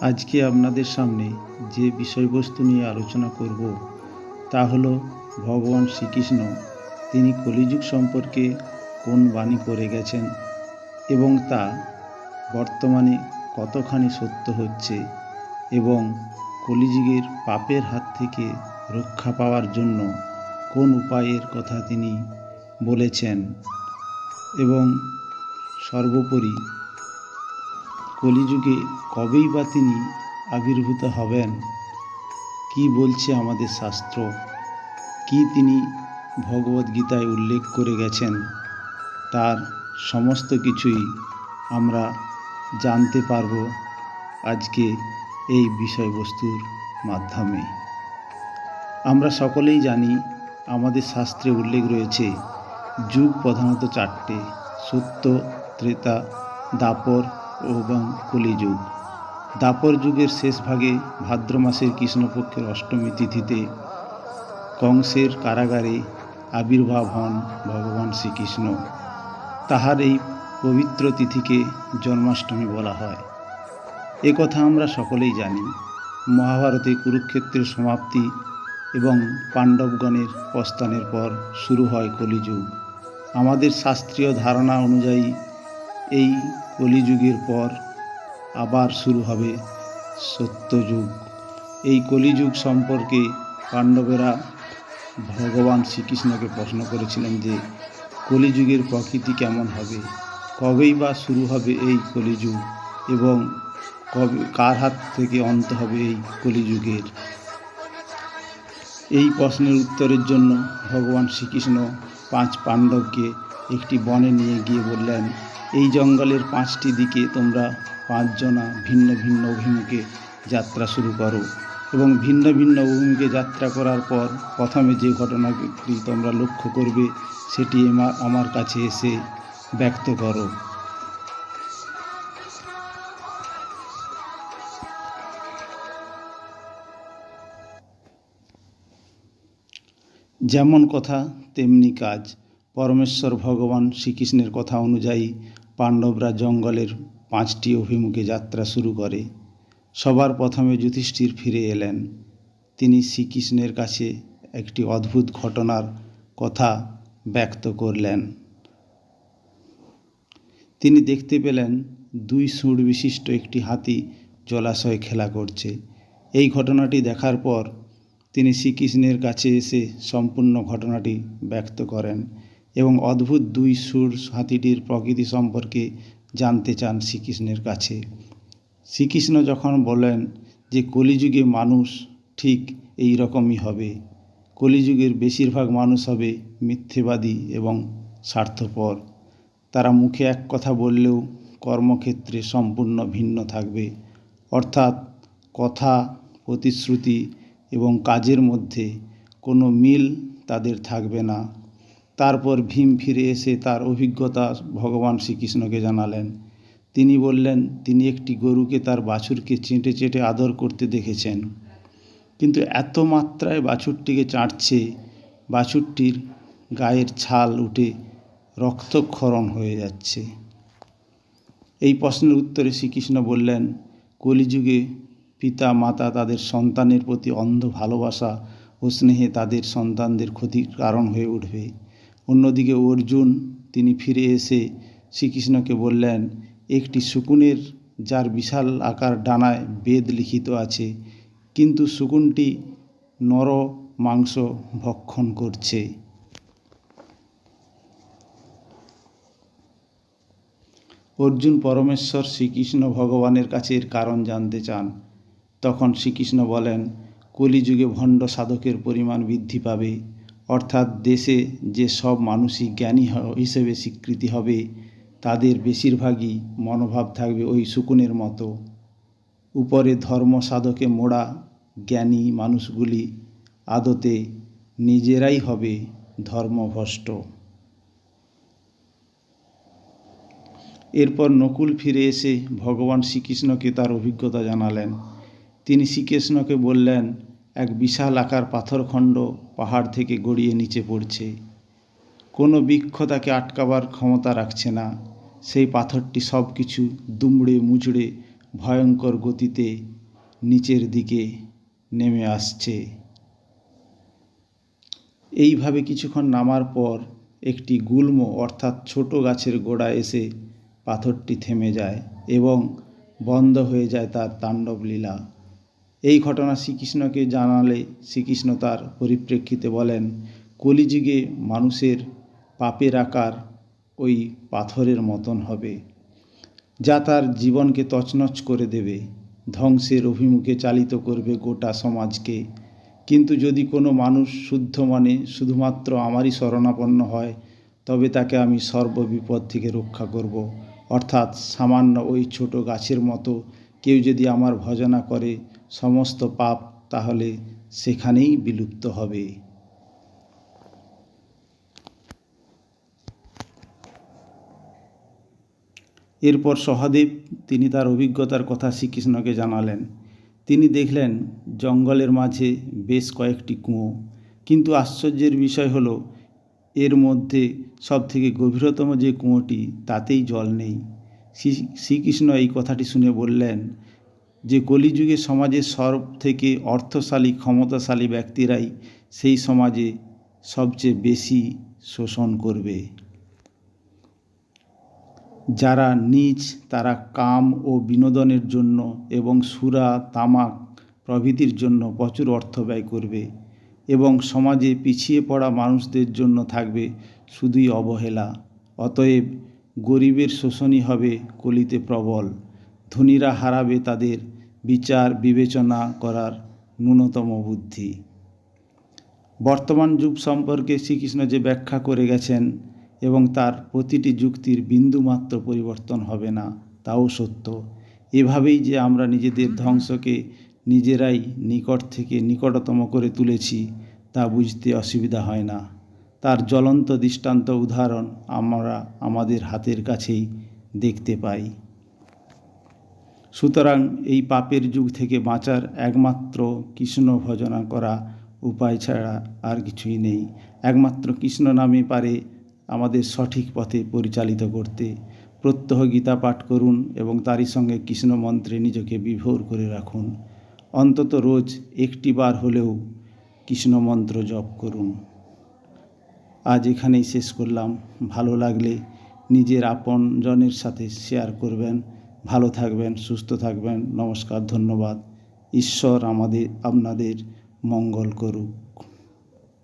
আজকে আপনাদের সামনে যে বিষয়বস্তু নিয়ে আলোচনা করব, তা হল ভগবান শ্রীকৃষ্ণ তিনি কলিযুগ সম্পর্কে কোন বাণী করে গেছেন এবং তা বর্তমানে কতখানি সত্য হচ্ছে এবং কলিযুগের পাপের হাত থেকে রক্ষা পাওয়ার জন্য কোন উপায়ের কথা তিনি বলেছেন এবং সর্বোপরি কলিযুগে কবেই বা তিনি আবির্ভূত হবেন? কি বলছে আমাদের শাস্ত্র? কি তিনি ভগবদ্গীতায় উল্লেখ করে গেছেন? তার সমস্ত কিছুই আমরা জানতে পারব আজকে এই বিষয়বস্তুর মাধ্যমে। আমরা সকলেই জানি আমাদের শাস্ত্রে উল্লেখ রয়েছে, যুগ প্রধানত চারটে, সত্য, ত্রেতা, দাপর এবং কলিযুগ। দাপর যুগের শেষ ভাগে ভাদ্র মাসের কৃষ্ণপক্ষের অষ্টমী তিথিতে কংসের কারাগারে আবির্ভাব হন ভগবান শ্রীকৃষ্ণ। তাহার এই পবিত্র তিথিকে জন্মাষ্টমী বলা হয়। এ কথা আমরা সকলেই জানি। মহাভারতে কুরুক্ষেত্রের সমাপ্তি এবং পাণ্ডবগণের প্রস্থানের পর শুরু হয় কলিযুগ। আমাদের শাস্ত্রীয় ধারণা অনুযায়ী এই কলিযুগের পর আবার শুরু হবে সত্যযুগ। এই কলিযুগ সম্পর্কে পাণ্ডবেরা ভগবান শ্রীকৃষ্ণকে প্রশ্ন করেছিলেন যে, কলিযুগের প্রকৃতি কেমন হবে? কবেই বা শুরু হবে এই কলিযুগ এবং কবে, কার হাত থেকে অন্ত হবে এই কলিযুগের? এই প্রশ্নের উত্তরের জন্য ভগবান শ্রীকৃষ্ণ পাঁচ পাণ্ডবকে একটি বনে নিয়ে গিয়ে বললেন, এই জঙ্গলের পাঁচটি দিকে তোমরা পাঁচজনা ভিন্ন ভিন্ন অভিমুখে যাত্রা শুরু করো এবং ভিন্ন ভিন্ন অভিমুখে যাত্রা করার পর প্রথমে যে ঘটনাটি তোমরা লক্ষ্য করবে সেটি আমার কাছে এসে ব্যক্ত করো। যেমন কথা, তেমনি কাজ। পরমেশ্বর ভগবান শ্রীকৃষ্ণের কথা অনুযায়ী পাণ্ডবরা জঙ্গলের পাঁচটি অভিমুখে যাত্রা শুরু করে। সবার প্রথমে যুধিষ্ঠির ফিরে এলেন। তিনি শ্রীকৃষ্ণের কাছে একটি অদ্ভুত ঘটনার কথা ব্যক্ত করলেন। তিনি দেখতে পেলেন দুই সুঁড় বিশিষ্ট একটি হাতি জলাশয়ে খেলা করছে। এই ঘটনাটি দেখার পর তিনি শ্রীকৃষ্ণের কাছে এসে সম্পূর্ণ ঘটনাটি ব্যক্ত করেন এবং অদ্ভুত দুই সুর হাতিটির প্রকৃতি সম্পর্কে জানতে চান শ্রীকৃষ্ণের কাছে। শ্রীকৃষ্ণ যখন বলেন যে কলিযুগে মানুষ ঠিক এই রকমই হবে, কলিযুগের বেশিরভাগ মানুষ হবে মিথ্যেবাদী এবং স্বার্থপর। তারা মুখে এক কথা বললেও কর্মক্ষেত্রে সম্পূর্ণ ভিন্ন থাকবে। অর্থাৎ কথা, প্রতিশ্রুতি এবং কাজের মধ্যে কোনো মিল তাদের থাকবে না। তারপর ভীম ফিরে এসে তার অভিজ্ঞতা ভগবান শ্রীকৃষ্ণকে জানালেন। তিনি বললেন, তিনি একটি গরুকে তার বাছুরকে চেটে চেটে আদর করতে দেখেছেন। কিন্তু এত মাত্রায় বাছুরটিকে চাটছে, বাছুরটির গায়ের ছাল উঠে রক্তক্ষরণ হয়ে যাচ্ছে। এই প্রশ্নের উত্তরে শ্রীকৃষ্ণ বললেন, কলিযুগে পিতা, মাতা তাদের সন্তানের প্রতি অন্ধ ভালোবাসা ও স্নেহে তাদের সন্তানদের ক্ষতির কারণ হয়ে উঠবে। অন্যদিকে অর্জুন, তিনি ফিরে এসে শ্রীকৃষ্ণকে বললেন, একটি শকুনের যার বিশাল আকার ডানায় বেদ লিখিত আছে, কিন্তু শকুনটি নর মাংস ভক্ষণ করছে। অর্জুন পরমেশ্বর শ্রীকৃষ্ণ ভগবানের কাছে এর কারণ জানতে চান। তখন শ্রীকৃষ্ণ বলেন, কলিযুগে ভণ্ড সাধকের পরিমাণ বৃদ্ধি পাবে। অর্থাৎ দেশে যে সব মানুষই জ্ঞানী হিসেবে স্বীকৃতি হবে, তাদের বেশিরভাগই মনোভাব থাকবে ওই শকুনের মতো। উপরে ধর্ম সাধকে মোড়া জ্ঞানী মানুষগুলি আদতে নিজেরাই হবে ধর্মভ্রষ্ট। এরপর নকুল ফিরে এসে ভগবান শ্রীকৃষ্ণকে তার অভিজ্ঞতা জানালেন। তিনি শ্রীকৃষ্ণকে বললেন, এক বিশাল আকার পাথরখণ্ড পাহাড় থেকে গড়িয়ে নিচে পড়ছে। কোনো বৃক্ষ তাকে আটকাবার ক্ষমতা রাখছে না। সেই পাথরটি সব কিছু দুমড়ে মুচড়ে ভয়ঙ্কর গতিতে নিচের দিকে নেমে আসছে। এইভাবে কিছুক্ষণ নামার পর একটি গুল্ম অর্থাৎ ছোট গাছের গোড়া এসে পাথরটি থেমে যায় এবং বন্ধ হয়ে যায় তার তাণ্ডব লীলা এই ঘটনা শ্রীকৃষ্ণকে জানালে শ্রীকৃষ্ণ তার পরিপ্রেক্ষিতে বলেন, কলিযুগে মানুষের পাপের আকার ওই পাথরের মতন হবে, যা তার জীবনকে তছনছ করে দেবে, ধ্বংসের অভিমুখে চালিত করবে গোটা সমাজকে। কিন্তু যদি কোনো মানুষ শুদ্ধ মনে শুধুমাত্র আমারই শরণাপন্ন হয়, তবে তাকে আমি সর্ববিপদ থেকে রক্ষা করব। অর্থাৎ সামান্য ওই ছোট গাছের মতো কেউ যদি আমার ভজনা করে সমস্ত পাপ তাহলে সেখানেই বিলুপ্ত হবে। এরপর সহদেব তিনি তার অভিজ্ঞতার কথা শ্রীকৃষ্ণকে জানালেন। তিনি দেখলেন, জঙ্গলের মাঝে বেশ কয়েকটি কুঁয়ো। কিন্তু আশ্চর্যের বিষয় হলো, এর মধ্যে সবথেকে গভীরতম যে কুঁয়োটি, তাতেই জল নেই। শ্রী শ্রীকৃষ্ণ এই কথাটি শুনে বললেন যে কলিযুগে সমাজের সব থেকে অর্থশালী, ক্ষমতাশালী ব্যক্তিরাই সেই সমাজে সবচেয়ে বেশি শোষণ করবে। যারা নিজ, তারা কাম ও বিনোদনের জন্য এবং সুরা, তামাক প্রভৃতির জন্য প্রচুর অর্থ ব্যয় করবে এবং সমাজে পিছিয়ে পড়া মানুষদের জন্য থাকবে শুধুই অবহেলা। অতএব গরিবের শোষণই হবে কলিতে প্রবল। ধনীরা হারাবে তাদের বিচার বিবেচনা করার ন্যূনতম বুদ্ধি। বর্তমান যুগ সম্পর্কে শ্রীকৃষ্ণ যে ব্যাখ্যা করে গেছেন এবং তার প্রতিটি যুক্তির বিন্দুমাত্র পরিবর্তন হবে না, তাও সত্য। এভাবেই যে আমরা নিজেদের ধ্বংসকে নিজেরাই নিকট থেকে নিকটতম করে তুলেছি, তা বুঝতে অসুবিধা হয় না। তার জ্বলন্ত দৃষ্টান্ত উদাহরণ আমরা আমাদের হাতের কাছেই দেখতে পাই। সুতরাং এই পাপের যুগ থেকে বাঁচার একমাত্র কৃষ্ণ ভজনা করা উপায় ছাড়া আর কিছুই নেই। একমাত্র কৃষ্ণ নামে পারে আমাদের সঠিক পথে পরিচালিত করতে। প্রত্যহ গীতা পাঠ করুন এবং তারই সঙ্গে কৃষ্ণ মন্ত্রে নিজেকে বিভোর করে রাখুন। অন্তত রোজ একটি বার হলেও কৃষ্ণ মন্ত্র জপ করুন। আজ এখানেই শেষ করলাম। ভালো লাগলে নিজের আপনজনের সাথে শেয়ার করবেন। ভালো থাকবেন সুস্থ থাকবেন। নমস্কার ধন্যবাদ। ঈশ্বর আমাদের আপনাদের মঙ্গল করুক।